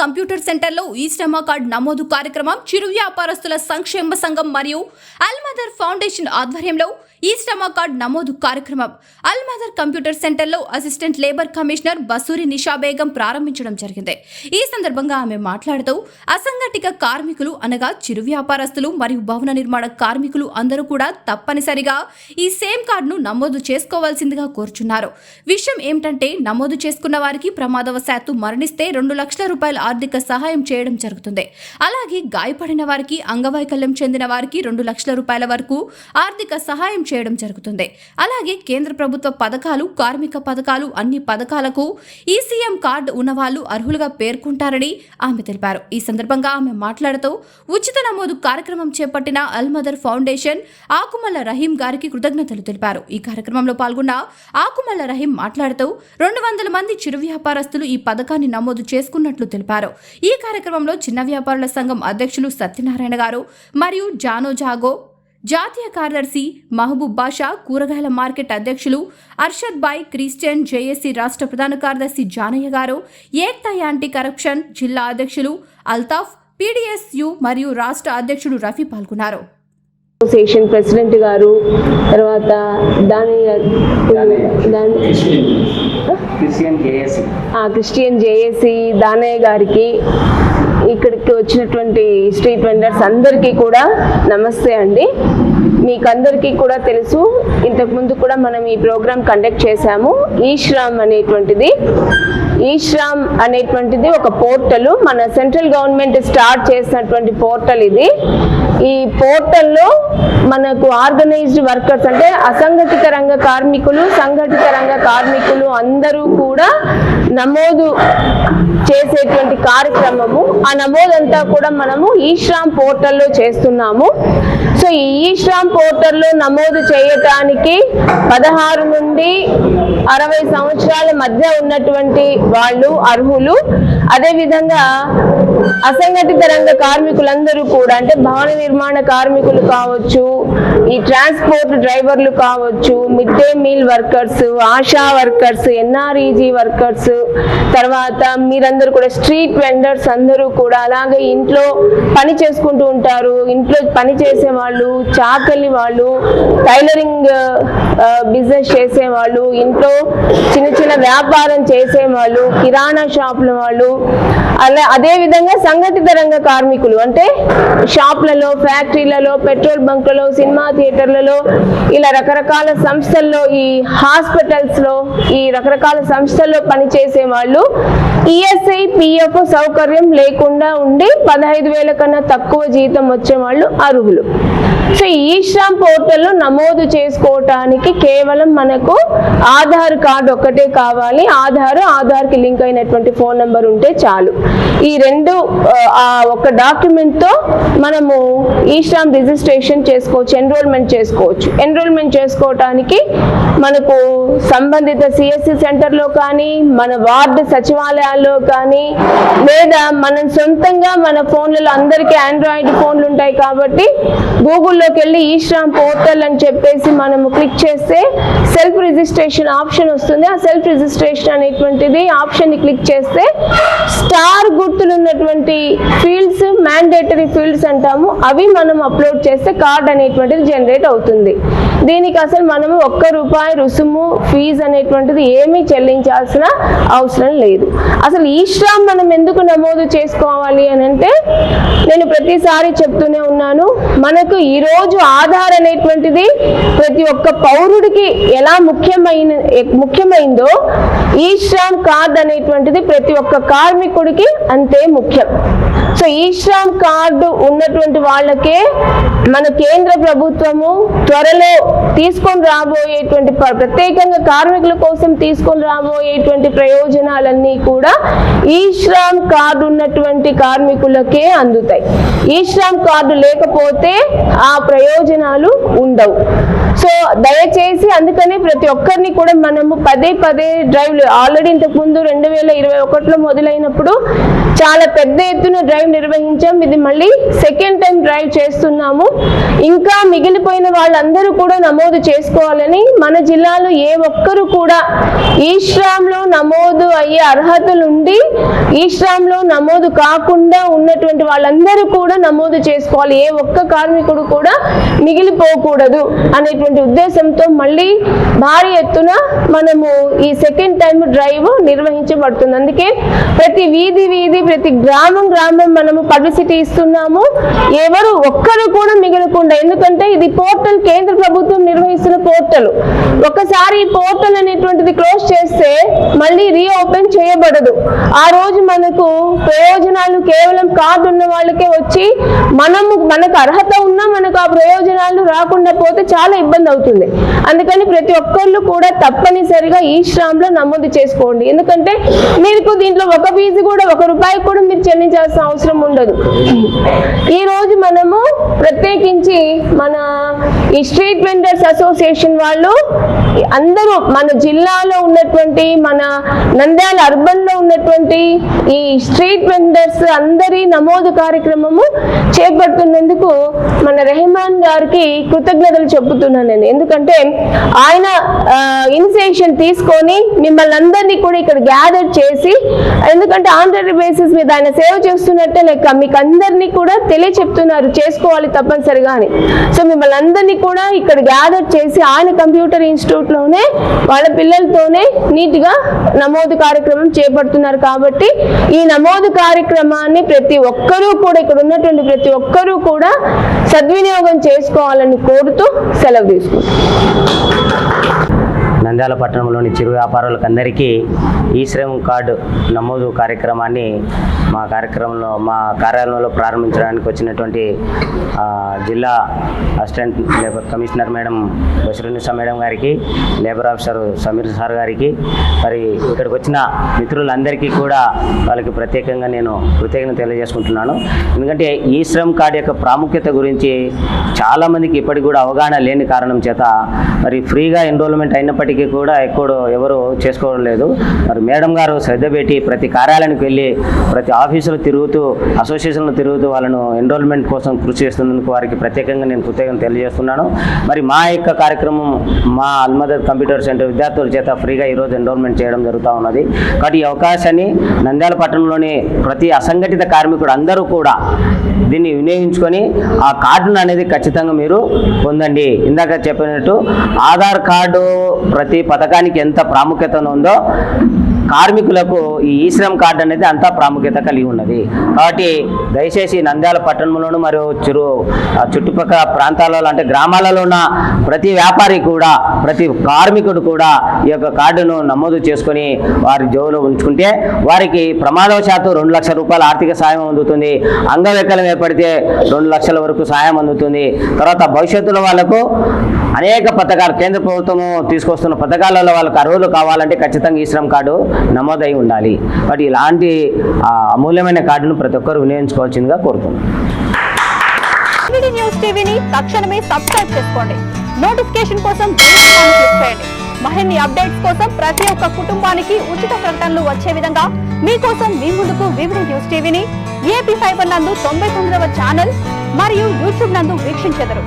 Computer సెంటర్లో ఈ శ్రమ కార్డ్ నమోదు కార్యక్రమం చిరు వ్యాపారస్తుల సంక్షేమ సంఘం మరియు అల్మదర్ ఫౌండేషన్ ఆధ్వర్యంలో ఈ శ్రమ కార్డ్ నమోదు కార్యక్రమం. అల్మదర్ కంప్యూటర్ సెంటర్లో assistant labour commissioner Basuri Nisha Begum ప్రారంభించడం జరిగింది. ఈ సందర్భంగా ఆమె మాట్లాడుతూ అసంఘటిత కార్మికులు అనగా చిరు వ్యాపారస్తులు మరియు భవన నిర్మాణ కార్మికులు అందరూ కూడా తప్పనిసరిగా ఈ సేమ్ కార్డును నమోదు చేసుకోవాల్సిందిగా కోరుచున్నారు. విషయం ఏమిటంటే నమోదు చేసుకున్న వారికి ప్రమాదవశాత్తు మరణిస్తే రెండు లక్షల రూపాయల ఆర్థిక సహాయం చేయడం జరుగుతుంది. అలాగే గాయపడిన వారికి అంగవైకల్యం చెందిన వారికి రెండు లక్షల రూపాయల వరకు ఆర్థిక సహాయం చేయడం జరుగుతుంది. అలాగే కేంద్ర ప్రభుత్వ పథకాలు కార్మిక పథకాలు అన్ని పథకాలకు ఈసీఎం కార్డు ఉన్నవాళ్ళు అర్హులుగా పేర్కొంటారని ఆమె తెలిపారు. ఈ సందర్భంగా ఆమె మాట్లాడుతూ ఉచిత నమోదు కార్యక్రమం చేపట్టిన అల్మదర్ ఫౌండేషన్ ఆకుమల్ల రహీం గారికి కృతజ్ఞతలు తెలిపారు. ఈ కార్యక్రమంలో పాల్గొన్న ఆకుమల్ల రహీం మాట్లాడుతూ రెండు వందల మంది చిరు వ్యాపారస్తులు ఈ పథకాన్ని నమోదు చేసుకున్నట్లు తెలిపారు. ఈ కార్యక్రమంలో చిన్న వ్యాపారుల సంఘం అధ్యక్షులు సత్యనారాయణ గారు మరియు జానో జాగో జాతీయ కార్యదర్శి మహబూబ్ బాషా కూరగాయల మార్కెట్ అధ్యక్షులు అర్షద్ బాయ్ క్రిస్టియన్ జేఏసీ రాష్ట్ర ప్రధాన కార్యదర్శి జానయ్య గారు ఏక్తా యాంటీ కరప్షన్ జిల్లా అధ్యక్షులు అల్తాఫ్ పీడీఎస్యు మరియు రాష్ట్ర అధ్యక్షుడు రఫీ పాల్గొన్నారు. అసోసియేషన్ ప్రెసిడెంట్ గారు తర్వాత దాని దాని క్రిస్టియన్ జేఏసీ. ఆ, క్రిస్టియన్ దానయ్య గారికి ఇక్కడికి వచ్చినటువంటి స్ట్రీట్ వెండర్స్ అందరికీ కూడా నమస్తే అండి. మీకు అందరికీ కూడా తెలుసు ఇంతకుముందు కూడా మనం ఈ ప్రోగ్రామ్ కండక్ట్ చేశాము. ఈ శ్రామ్ అనేటువంటిది ఈ శ్రామ్ అనేటువంటిది ఒక పోర్టల్ మన సెంట్రల్ గవర్నమెంట్ స్టార్ట్ చేసినటువంటి పోర్టల్ ఇది. ఈ పోర్టల్లో మనకు ఆర్గనైజ్డ్ వర్కర్స్ అంటే అసంఘటిత రంగ కార్మికులు సంఘటిత రంగ కార్మికులు అందరూ కూడా నమోదు చేసేటువంటి కార్యక్రమము. ఆ నమోదంతా కూడా మనము ఈ శ్రామ్ పోర్టల్లో చేస్తున్నాము. సో ఈ ఈ శ్రామ్ పోర్టల్లో నమోదు చేయటానికి పదహారు నుండి అరవై సంవత్సరాల మధ్య ఉన్నటువంటి వాళ్ళు అర్హులు. అదేవిధంగా అసంఘటిత రంగ కార్మికులందరూ కూడా అంటే భవన నిర్మాణ కార్మికులు కావచ్చు ఈ ట్రాన్స్పోర్ట్ డ్రైవర్లు కావచ్చు mid day meal workers Asha workers NREG workers తర్వాత వీరందరూ కూడా స్ట్రీట్ వెండర్స్ అందరూ కూడా అలాగే ఇంట్లో పని చేసుకుంటూ ఉంటారు. ఇంట్లో పని చేసే వాళ్ళు చాకలి వాళ్ళు టైలరింగ్ బిజినెస్ చేసే వాళ్ళు ఇంట్లో చిన్న చిన్న వ్యాపారం చేసే వాళ్ళు కిరాణా షాపుల వాళ్ళు అలా అదే విధంగా సంఘటిత రంగ కార్మికులు అంటే షాప్లలో ఫ్యాక్టరీలలో పెట్రోల్ బంక్లలో సినిమా థియేటర్లలో ఇలా రకరకాల సంస్థల్లో ఈ హాస్పిటల్స్లో ఈ రకరకాల సంస్థల్లో పనిచేసే వాళ్ళు ఈఎస్ఐ పిఎఫ్ సౌకర్యం లేకుండా ఉండి పదహైదు వేల కన్నా తక్కువ జీతం వచ్చే వాళ్ళు అర్హులు. సో ఈ శ్రామ్ పోర్టల్లో నమోదు చేసుకోవటానికి కేవలం మనకు ఆధార్ కార్డు ఒక్కటే కావాలి. ఆధార్ ఆధార్కి లింక్ అయినటువంటి ఫోన్ నెంబర్ ఉంటే చాలు. ఈ రెండు ఆ, ఒక డాక్యుమెంట్తో మనము ఈ శ్రామ్ రిజిస్ట్రేషన్ చేసుకోవచ్చు ఎన్రోల్మెంట్ చేసుకోవచ్చు. ఎన్రోల్మెంట్ చేసుకోవటానికి మనకు సంబంధిత సిఎస్సి సెంటర్లో కానీ మన వార్డు సచివాలయాల్లో కానీ లేదా మనం సొంతంగా మన ఫోన్లలో అందరికీ ఆండ్రాయిడ్ ఫోన్లు ఉంటాయి కాబట్టి గూగుల్ గూగుల్లోకి వెళ్ళి ఈ శ్రామ్ పోర్టల్ అని చెప్పేసి మనము క్లిక్ చేస్తే సెల్ఫ్ రిజిస్ట్రేషన్ ఆప్షన్ వస్తుంది. ఆ సెల్ఫ్ రిజిస్ట్రేషన్ అనేటువంటిది ఆప్షన్ క్లిక్ చేస్తే స్టార్ గుర్తులు ఉన్నటువంటి ఫీల్డ్స్ మ్యాండేటరీ ఫీల్డ్స్ అంటాము. అవి మనం అప్లోడ్ చేస్తే కార్డ్ అనేటువంటిది జనరేట్ అవుతుంది. దీనికి అసలు మనము ఒక్క రూపాయి రుసుము ఫీజు అనేటువంటిది ఏమీ చెల్లించాల్సిన అవసరం లేదు. అసలు ఈ శ్రామ్ మనం ఎందుకు నమోదు చేసుకోవాలి అని అంటే నేను ప్రతిసారి చెప్తూనే ఉన్నాను. మనకు ఈరోజు ఆధార్ అనేటువంటిది ప్రతి ఒక్క పౌరుడికి ఎలా ముఖ్యమైన ముఖ్యమైందో ఈ శ్రామ్ కార్డ్ అనేటువంటిది ప్రతి ఒక్క కార్మికుడికి అంతే ముఖ్యం. సో ఈ శ్రామ్ కార్డు ఉన్నటువంటి వాళ్ళకే మన కేంద్ర ప్రభుత్వము త్వరలో తీసుకొని రాబోయేటువంటి ప్రత్యేకంగా కార్మికుల కోసం తీసుకొని రాబోయేటువంటి ప్రయోజనాలన్నీ కూడా ఈ శ్రామ్ కార్డు ఉన్నటువంటి కార్మికులకే అందుతాయి. ఈ శ్రామ్ కార్డు లేకపోతే ఆ ప్రయోజనాలు ఉండవు. సో దయచేసి అందుకనే ప్రతి ఒక్కరిని కూడా మనము పదే పదే డ్రైవ్లు ఆల్రెడీ ఇంతకు ముందు రెండు వేల ఇరవై ఒకటిలో మొదలైనప్పుడు చాలా పెద్ద ఎత్తున డ్రైవ్ నిర్వహించాం. ఇది మళ్ళీ సెకండ్ టైం డ్రైవ్ చేస్తున్నాము. ఇంకా మిగిలిపోయిన వాళ్ళందరూ కూడా నమోదు చేసుకోవాలని మన జిల్లాలో ఏ ఒక్కరు కూడా ఈ నమోదు అయ్యే అర్హతలు ఉండి ఈ నమోదు కాకుండా ఉన్నటువంటి వాళ్ళందరూ కూడా నమోదు చేసుకోవాలి. ఏ ఒక్క కార్మికుడు కూడా మిగిలిపోకూడదు అనేటువంటి ఉద్దేశంతో మళ్ళీ భారీ ఎత్తున మనము ఈ సెకండ్ టైం డ్రైవ్ నిర్వహించబడుతుంది. అందుకే ప్రతి వీధి ఇది ప్రతి గ్రామం గ్రామం మనము పబ్లిసిటీ ఇస్తున్నాము. ఎవరు ఒక్కరు కూడా మిగలకుండా ఎందుకంటే ఇది పోర్టల్ కేంద్ర ప్రభుత్వం నిర్వహిస్తున్న పోర్టల్. ఒకసారి ఈ పోర్టల్ అనేటువంటిది క్లోజ్ చేస్తే మళ్ళీ రీఓపెన్ చేయబడదు. ఆ రోజు మనకు ప్రయోజనాలు కేవలం కార్డు ఉన్న వాళ్ళకే వచ్చి మనము మనకు అర్హత ఉన్నా మనకు ఆ ప్రయోజనాలు రాకుండా పోతే చాలా ఇబ్బంది అవుతుంది. అందుకని ప్రతి ఒక్కళ్ళు కూడా తప్పనిసరిగా ఈ శ్రామ్లో నమోదు చేసుకోండి. ఎందుకంటే మీకు దీంట్లో ఒక ఫీజు కూడా ఒక రూపాయి కూడా మీరు చెల్లించాల్సిన అవసరం ఉండదు. ఈ రోజు మనము ప్రత్యేకించి మన ఈ స్ట్రీట్ వెండర్స్ అసోసియేషన్ వాళ్ళు అందరూ మన జిల్లాలో ఉన్నటువంటి మన నంద్యాల అర్బన్లో ఉన్నటువంటి ఈ స్ట్రీట్ వెండర్స్ అందరి నమోదు కార్యక్రమము చేపడుతున్నందుకు మన రెహమాన్ గారికి కృతజ్ఞతలు చెబుతున్నాను నేను. ఎందుకంటే ఆయన ఇనిషియేషన్ తీసుకొని మిమ్మల్ని అందరినీ కూడా ఇక్కడ గ్యాదర్ చేసి ఎందుకంటే ఆంధ్ర బేసిస్ మీద ఆయన సేవ చేస్తున్నట్టే లెక్క మీకు అందరినీ కూడా తెలియచెప్తున్నారు. చేసుకోవాలి తప్పనిసరిగా అని. సో మిమ్మల్ని అందరినీ కూడా ఇక్కడ గ్యాదర్ చేసి ఆయన కంప్యూటర్ ఇన్స్టిట్యూట్లోనే వాళ్ళ పిల్లలతోనే నీట్గా నమోదు కార్యక్రమం చేపడుతున్నారు కాబట్టి ఈ నమోదు కార్యక్రమాన్ని ప్రతి ఒక్కరూ కూడా ఇక్కడ ఉన్నటువంటి ప్రతి ఒక్కరూ కూడా సద్వినియోగం చేసుకోవాలని కోరుతూ సెలవు తీసుకుంటాం నంద్యాల పట్టణంలోని చిరు వ్యాపారులకు అందరికీ ఈ శ్రమ్ కార్డు నమోదు కార్యక్రమాన్ని మా కార్యక్రమంలో మా కార్యాలయంలో ప్రారంభించడానికి వచ్చినటువంటి జిల్లా assistant labour commissioner madam Basharunisa madam గారికి లేబర్ ఆఫీసర్ సమీర్ సార్ గారికి మరి ఇక్కడికి వచ్చిన మిత్రులందరికీ కూడా వాళ్ళకి ప్రత్యేకంగా నేను కృతజ్ఞత తెలియజేసుకుంటున్నాను. ఎందుకంటే ఈ శ్రమ్ కార్డు యొక్క ప్రాముఖ్యత గురించి చాలామందికి ఇప్పటికి కూడా అవగాహన లేని కారణం చేత మరి ఫ్రీగా ఎన్రోల్మెంట్ అయినప్పటికీ కూడా ఎక్కడ ఎవరు చేసుకోవడం లేదు. మరి మేడం గారు శ్రద్ధ పెట్టి ప్రతి కార్యాలయానికి వెళ్ళి ప్రతి ఆఫీసులో తిరుగుతూ అసోసియేషన్లో తిరుగుతూ వాళ్ళను ఎన్రోల్మెంట్ కోసం కృషి చేస్తున్నందుకు వారికి ప్రత్యేకంగా నేను కృతజ్ఞత తెలియజేస్తున్నాను. మరి మా యొక్క కార్యక్రమం మా అల్మదర్ కంప్యూటర్ సెంటర్ విద్యార్థుల చేత ఫ్రీగా ఈరోజు ఎన్రోల్మెంట్ చేయడం జరుగుతూ ఉన్నది. కాబట్టి ఈ అవకాశాన్ని నంద్యాల పట్టణంలోని ప్రతి అసంఘటిత కార్మికుడు అందరూ కూడా దీన్ని వినియోగించుకొని ఆ కార్డును అనేది ఖచ్చితంగా మీరు పొందండి. ఇందాక చెప్పినట్టు ఆధార్ కార్డు ప్రతి పథకానికి ఎంత ప్రాముఖ్యత ఉందో కార్మికులకు ఈ ఈశ్రమ్ కార్డు అనేది అంతా ప్రాముఖ్యత కలిగి ఉన్నది. కాబట్టి దయచేసి నంద్యాల పట్టణంలోను మరియు చిరు చుట్టుపక్కల ప్రాంతాలలో అంటే గ్రామాలలో ఉన్న ప్రతి వ్యాపారి కూడా ప్రతి కార్మికుడు కూడా ఈ యొక్క కార్డును నమోదు చేసుకొని వారి జోబులో ఉంచుకుంటే వారికి ప్రమాదవశాత్తు రెండు లక్షల రూపాయల ఆర్థిక సాయం అందుతుంది. అంగవికలం ఏర్పడితే రెండు లక్షల వరకు సాయం అందుతుంది. తర్వాత భవిష్యత్తులో వాళ్ళకు అనేక పథకాలు కేంద్ర ప్రభుత్వము తీసుకొస్తున్న పథకాలలో వాళ్ళకు అర్హులు కావాలంటే ఖచ్చితంగా ఈ శ్రమ్ కార్డు నమోదై ఉండాలి. వాటి ఇలాంటి అమూల్యమైన కార్డును ప్రతి ఒక్కరు వినియోగించుకోవాల్సిందిగా కోరుతున్నాను. న్యూస్ టీవీని తక్షణమే సబ్స్క్రైబ్ చేసుకోండి. నోటిఫికేషన్ కోసం క్లిక్ చేయండి. మరిన్ని అప్డేట్స్ కోసం ప్రతి ఒక్క కుటుంబానికి ఉచిత ప్రకటనలు వచ్చే విధంగా మీకోసం మీ ముందుకు వివిధ న్యూస్ టీవీని ఏపీ ఫైబర్ నందు తొంభై తొమ్మిదవ ఛానల్ మరియు యూట్యూబ్ నందు వీక్షించెదరు.